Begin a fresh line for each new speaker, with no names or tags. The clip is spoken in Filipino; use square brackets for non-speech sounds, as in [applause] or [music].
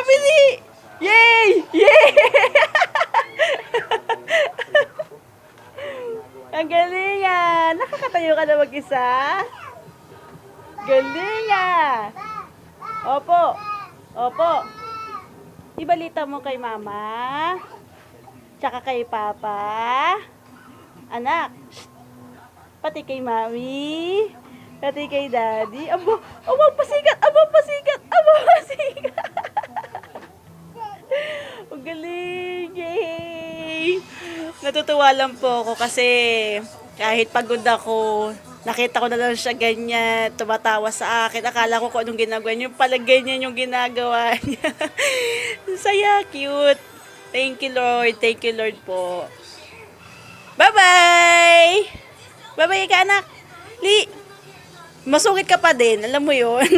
Pabili! Yay! Yay! [laughs] Ang galing! Nakakatayo ka na mag-isa? Galing! Opo. Opo. Ibalita mo kay mama. Tsaka kay papa. Anak. Pati kay mami. Pati kay daddy. Abo, abo, pasikat, abo, pasikat, abo, pasikat. Ang galing! Yay! Natutuwa lang po ako kasi kahit pagod ako, nakita ko na lang siya ganyan, tumatawa sa akin. Akala ko kung anong ginagawa niya. Pala ganyan yung ginagawa [laughs] niya. Saya, cute. Thank you, Lord. Thank you, Lord po. Bye-bye! Bye-bye ka, anak. Li, masungit ka pa din. Alam mo yon [laughs]